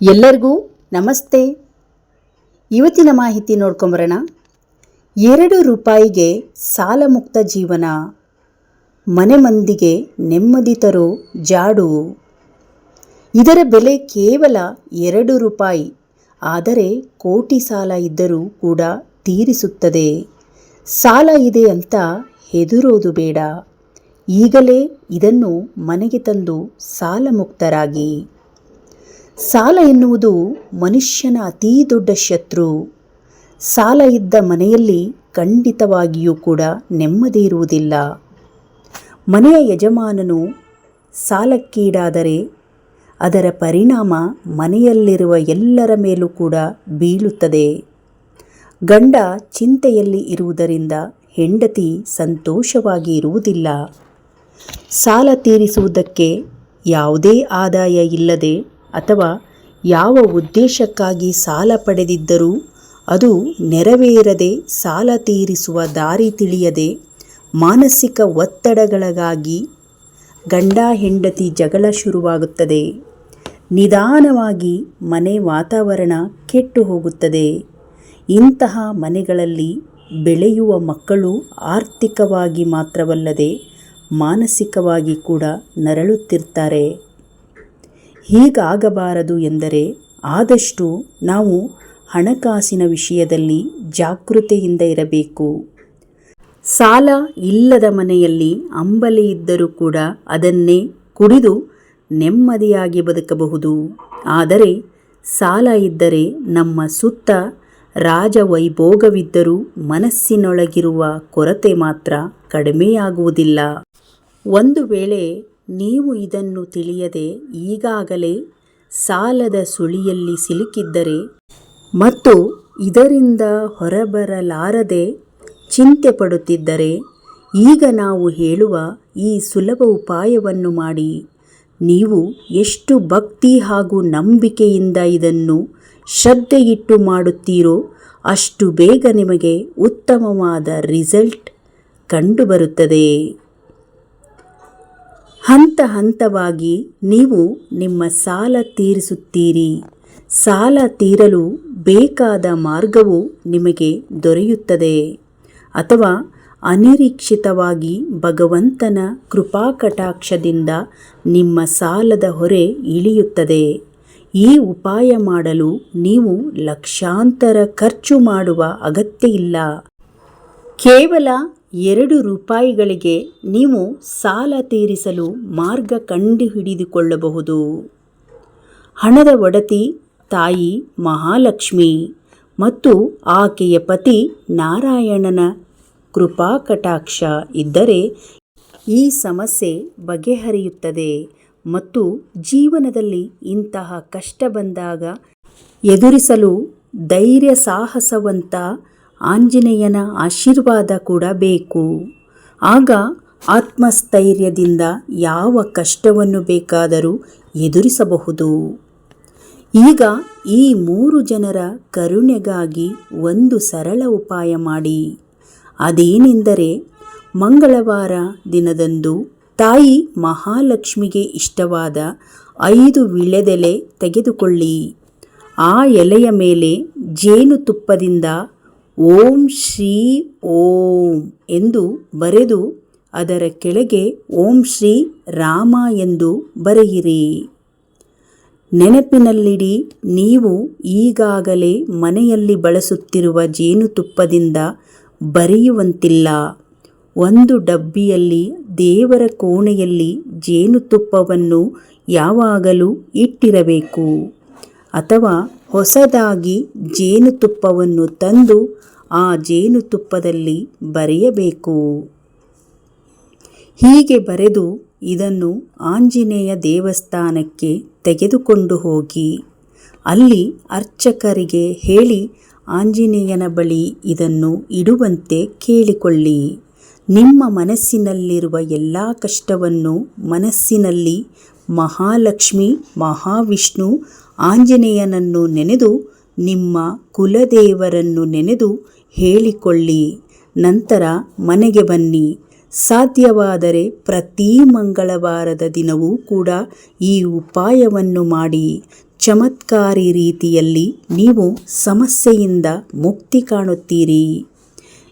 ಎಲ್ಲರಿಗೂ ನಮಸ್ತೆ. ಇವತ್ತಿನ ಮಾಹಿತಿ ನೋಡ್ಕೊಂಬರೋಣ ಎರಡು ರೂಪಾಯಿಗೆ ಸಾಲ ಮುಕ್ತ ಜೀವನ, ಮನೆ ಮಂದಿಗೆ ನೆಮ್ಮದಿ ತರೋ ಜಾಡು. ಇದರ ಬೆಲೆ ಕೇವಲ ಎರಡು ರೂಪಾಯಿ, ಆದರೆ ಕೋಟಿ ಸಾಲ ಇದ್ದರೂ ಕೂಡ ತೀರಿಸುತ್ತದೆ. ಸಾಲ ಇದೆ ಅಂತ ಹೆದರೋದು ಬೇಡ. ಈಗಲೇ ಇದನ್ನು ಮನೆಗೆ ತಂದು ಸಾಲ ಮುಕ್ತರಾಗಿ ಸಾಲ ಎನ್ನುವುದು ಮನುಷ್ಯನ ಅತೀ ದೊಡ್ಡ ಶತ್ರು. ಸಾಲ ಇದ್ದ ಮನೆಯಲ್ಲಿ ಖಂಡಿತವಾಗಿಯೂ ಕೂಡ ನೆಮ್ಮದಿ ಇರುವುದಿಲ್ಲ. ಮನೆಯ ಯಜಮಾನನು ಸಾಲಕ್ಕೀಡಾದರೆ ಅದರ ಪರಿಣಾಮ ಮನೆಯಲ್ಲಿರುವ ಎಲ್ಲರ ಮೇಲೂ ಕೂಡ ಬೀಳುತ್ತದೆ. ಗಂಡ ಚಿಂತೆಯಲ್ಲಿ ಇರುವುದರಿಂದ ಹೆಂಡತಿ ಸಂತೋಷವಾಗಿ ಇರುವುದಿಲ್ಲ. ಸಾಲ ತೀರಿಸುವುದಕ್ಕೆ ಯಾವುದೇ ಆದಾಯ ಇಲ್ಲದೆ ಅಥವಾ ಯಾವ ಉದ್ದೇಶಕ್ಕಾಗಿ ಸಾಲ ಪಡೆದಿದ್ದರೂ ಅದು ನೆರವೇರದೆ ಸಾಲ ತೀರಿಸುವ ದಾರಿ ತಿಳಿಯದೆ ಮಾನಸಿಕ ಒತ್ತಡಗಳಿಗಾಗಿ ಗಂಡ ಹೆಂಡತಿ ಜಗಳ ಶುರುವಾಗುತ್ತದೆ. ನಿಧಾನವಾಗಿ ಮನೆ ವಾತಾವರಣ ಕೆಟ್ಟು ಹೋಗುತ್ತದೆ. ಇಂತಹ ಮನೆಗಳಲ್ಲಿ ಬೆಳೆಯುವ ಮಕ್ಕಳು ಆರ್ಥಿಕವಾಗಿ ಮಾತ್ರವಲ್ಲದೆ ಮಾನಸಿಕವಾಗಿ ಕೂಡ ನರಳುತ್ತಿರ್ತಾರೆ. ಹೀಗಾಗಬಾರದು ಎಂದರೆ ಆದಷ್ಟು ನಾವು ಹಣಕಾಸಿನ ವಿಷಯದಲ್ಲಿ ಜಾಗೃತೆಯಿಂದ ಇರಬೇಕು. ಸಾಲ ಇಲ್ಲದ ಮನೆಯಲ್ಲಿ ಅಂಬಲಿ ಇದ್ದರೂ ಕೂಡ ಅದನ್ನೇ ಕುಡಿದು ನೆಮ್ಮದಿಯಾಗಿ ಬದುಕಬಹುದು. ಆದರೆ ಸಾಲ ಇದ್ದರೆ ನಮ್ಮ ಸುತ್ತ ರಾಜವೈಭೋಗವಿದ್ದರೂ ಮನಸ್ಸಿನೊಳಗಿರುವ ಕೊರತೆ ಮಾತ್ರ ಕಡಿಮೆಯಾಗುವುದಿಲ್ಲ. ಒಂದು ವೇಳೆ ನೀವು ಇದನ್ನು ತಿಳಿಯದೆ ಈಗಾಗಲೇ ಸಾಲದ ಸುಳಿಯಲ್ಲಿ ಸಿಲುಕಿದ್ದರೆ ಮತ್ತು ಇದರಿಂದ ಹೊರಬರಲಾರದೆ ಚಿಂತೆ ಪಡುತ್ತಿದ್ದರೆ ಈಗ ನಾವು ಹೇಳುವ ಈ ಸುಲಭ ಉಪಾಯವನ್ನು ಮಾಡಿ. ನೀವು ಎಷ್ಟು ಭಕ್ತಿ ಹಾಗೂ ನಂಬಿಕೆಯಿಂದ ಇದನ್ನು ಶ್ರದ್ಧೆಯಿಟ್ಟು ಮಾಡುತ್ತೀರೋ ಅಷ್ಟು ಬೇಗ ನಿಮಗೆ ಉತ್ತಮವಾದ ರಿಸಲ್ಟ್ ಕಂಡುಬರುತ್ತದೆ. ಹಂತ ಹಂತವಾಗಿ ನೀವು ನಿಮ್ಮ ಸಾಲ ತೀರಿಸುತ್ತೀರಿ. ಸಾಲ ತೀರಲು ಬೇಕಾದ ಮಾರ್ಗವು ನಿಮಗೆ ದೊರೆಯುತ್ತದೆ. ಅಥವಾ ಅನಿರೀಕ್ಷಿತವಾಗಿ ಭಗವಂತನ ಕೃಪಾಕಟಾಕ್ಷದಿಂದ ನಿಮ್ಮ ಸಾಲದ ಹೊರೆ ಇಳಿಯುತ್ತದೆ. ಈ ಉಪಾಯ ಮಾಡಲು ನೀವು ಲಕ್ಷಾಂತರ ಖರ್ಚು ಮಾಡುವ ಅಗತ್ಯ ಇಲ್ಲ. ಕೇವಲ ಎರಡು ರೂಪಾಯಿಗಳಿಗೆ ನೀವು ಸಾಲ ತೀರಿಸಲು ಮಾರ್ಗ ಕಂಡುಹಿಡಿದುಕೊಳ್ಳಬಹುದು. ಹಣದ ಒಡತಿ ತಾಯಿ ಮಹಾಲಕ್ಷ್ಮಿ ಮತ್ತು ಆಕೆಯ ಪತಿ ನಾರಾಯಣನ ಕೃಪಾಕಟಾಕ್ಷ ಇದ್ದರೆ ಈ ಸಮಸ್ಯೆ ಬಗೆಹರಿಯುತ್ತದೆ ಮತ್ತು ಜೀವನದಲ್ಲಿ ಇಂತಹ ಕಷ್ಟ ಬಂದಾಗ ಎದುರಿಸಲು ಧೈರ್ಯ ಸಾಹಸವಂತ ಆಂಜನೇಯನ ಆಶೀರ್ವಾದ ಕೂಡ ಬೇಕು. ಆಗ ಆತ್ಮಸ್ಥೈರ್ಯದಿಂದ ಯಾವ ಕಷ್ಟವನ್ನು ಬೇಕಾದರೂ ಎದುರಿಸಬಹುದು. ಈಗ ಈ ಮೂರು ಜನರ ಕರುಣೆಗಾಗಿ ಒಂದು ಸರಳ ಉಪಾಯ ಮಾಡಿ. ಅದೇನೆಂದರೆ ಮಂಗಳವಾರ ದಿನದಂದು ತಾಯಿ ಮಹಾಲಕ್ಷ್ಮಿಗೆ ಇಷ್ಟವಾದ ಐದು ವಿಳೆದೆಲೆ ತೆಗೆದುಕೊಳ್ಳಿ. ಆ ಎಲೆಯ ಮೇಲೆ ಜೇನುತುಪ್ಪದಿಂದ ಓಂ ಶ್ರೀ ಓಂ ಎಂದು ಬರೆದು ಅದರ ಕೆಳಗೆ ಓಂ ಶ್ರೀ ರಾಮ ಎಂದು ಬರೆಯಿರಿ. ನೆನಪಿನಲ್ಲಿಡಿ, ನೀವು ಈಗಾಗಲೇ ಮನೆಯಲ್ಲಿ ಬಳಸುತ್ತಿರುವ ಜೇನುತುಪ್ಪದಿಂದ ಬರೆಯುವಂತಿಲ್ಲ. ಒಂದು ಡಬ್ಬಿಯಲ್ಲಿ, ದೇವರ ಕೋಣೆಯಲ್ಲಿ ಜೇನುತುಪ್ಪವನ್ನು ಯಾವಾಗಲೂ ಇಟ್ಟಿರಬೇಕು. ಅಥವಾ ಹೊಸದಾಗಿ ಜೇನುತುಪ್ಪವನ್ನು ತಂದು ಆ ಜೇನುತುಪ್ಪದಲ್ಲಿ ಬರೆಯಬೇಕು. ಹೀಗೆ ಬರೆದು ಇದನ್ನು ಆಂಜನೇಯ ದೇವಸ್ಥಾನಕ್ಕೆ ತೆಗೆದುಕೊಂಡು ಹೋಗಿ. ಅಲ್ಲಿ ಅರ್ಚಕರಿಗೆ ಹೇಳಿ ಆಂಜನೇಯನ ಬಳಿ ಇದನ್ನು ಇಡುವಂತೆ ಕೇಳಿಕೊಳ್ಳಿ. ನಿಮ್ಮ ಮನಸ್ಸಿನಲ್ಲಿರುವ ಎಲ್ಲ ಕಷ್ಟವನ್ನು ಮನಸ್ಸಿನಲ್ಲಿ ಮಹಾಲಕ್ಷ್ಮಿ, ಮಹಾವಿಷ್ಣು, ಆಂಜನೇಯನನ್ನು ನೆನೆದು, ನಿಮ್ಮ ಕುಲದೇವರನ್ನು ನೆನೆದು ಹೇಳಿಕೊಳ್ಳಿ. ನಂತರ ಮನೆಗೆ ಬನ್ನಿ. ಸಾಧ್ಯವಾದರೆ ಪ್ರತಿ ಮಂಗಳವಾರದ ದಿನವೂ ಕೂಡ ಈ ಉಪಾಯವನ್ನು ಮಾಡಿ. ಚಮತ್ಕಾರಿ ರೀತಿಯಲ್ಲಿ ನೀವು ಸಮಸ್ಯೆಯಿಂದ ಮುಕ್ತಿ ಕಾಣುತ್ತೀರಿ.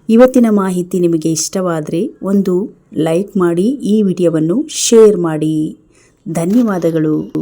ಇವತ್ತಿನ ಮಾಹಿತಿ ನಿಮಗೆ ಇಷ್ಟವಾದರೆ ಒಂದು ಲೈಕ್ ಮಾಡಿ ಈ ವಿಡಿಯೋವನ್ನು ಶೇರ್ ಮಾಡಿ. ಧನ್ಯವಾದಗಳು.